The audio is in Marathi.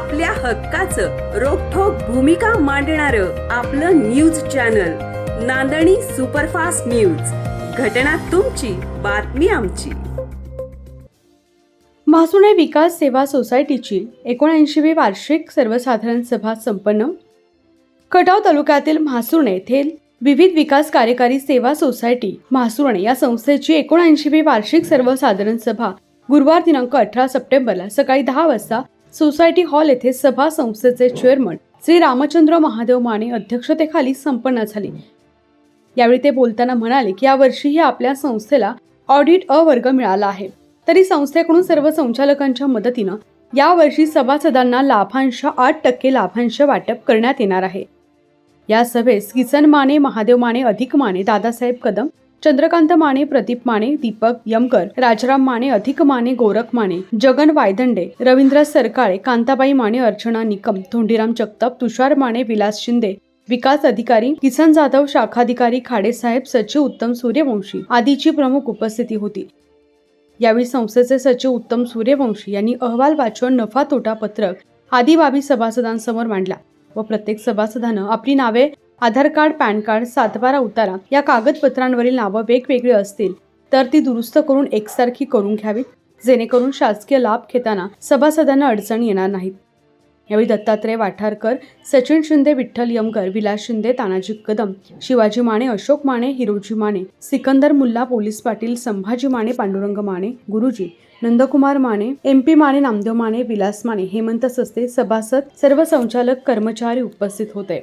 आपल्या हक्काचं रोखोक भूमिका मांडणार आपलं news channel Nandani superfast news. घटना तुमची बातमी आमची. म्हासुणे विकास सेवा सोसायटीची एकोणऐंशीवी वार्षिक सर्वसाधारण सभा संपन्न. खटाव तालुक्यातील म्हासुणे येथील विविध विकास कार्यकारी सेवा सोसायटी म्हासुर्णे या संस्थेची एकोणऐंशीवी वार्षिक सर्वसाधारण सभा गुरुवार दिनांक अठरा सप्टेंबरला सकाळी दहा वाजता सोसायटी हॉल येथे सभा संस्थेचे चेअरमन श्री रामचंद्र महादेव माने अध्यक्षतेखाली संपन्न झाली. यावेळी ते बोलताना म्हणाले की यावर्षीही आपल्या संस्थेला ऑडिट अ वर्ग मिळाला आहे. तरी संस्थेकडून सर्व संचालकांच्या मदतीनं यावर्षी सभासदांना लाभांश आठ टक्के लाभांश वाटप करण्यात येणार आहे. या सभेस किसन माने महादेव माने अधिक माने दादासाहेब कदम चंद्रकांत माने प्रदीप माने दीपक यमकर राजराम माने अधिक माने गोरख माने जगन वायदंडे रवींद्र सरकाळे कांताबाई माने अर्चना निकम धोंडीराम जगताप तुषार माने विलास शिंदे विकास अधिकारी किसन जाधव शाखाधिकारी खाडेसाहेब सचिव उत्तम सूर्यवंशी आदीची प्रमुख उपस्थिती होती. यावेळी संस्थेचे सचिव उत्तम सूर्यवंशी यांनी अहवाल वाचून नफा तोटा पत्रक आदी बाबी सभासदांसमोर मांडला व प्रत्येक सभासदानं आपली नावे आधार कार्ड पॅन कार्ड सातबारा उतारा या कागदपत्रांवरील नावं वेगवेगळी असतील तर ती दुरुस्त करून एकसारखी करून घ्यावीत जेणेकरून शासकीय लाभ घेताना सभासदांना अडचण येणार नाहीत. यावेळी दत्तात्रय वाठारकर सचिन शिंदे विठ्ठल यमकर विलास शिंदे तानाजी कदम शिवाजी माने अशोक माने हिरोजी माने सिकंदर मुल्ला पोलीस पाटील संभाजी माने पांडुरंग माने गुरुजी नंदकुमार माने एम पी माने नामदेव माने विलास माने हेमंत सस्ते सभासद सर्व संचालक कर्मचारी उपस्थित होते.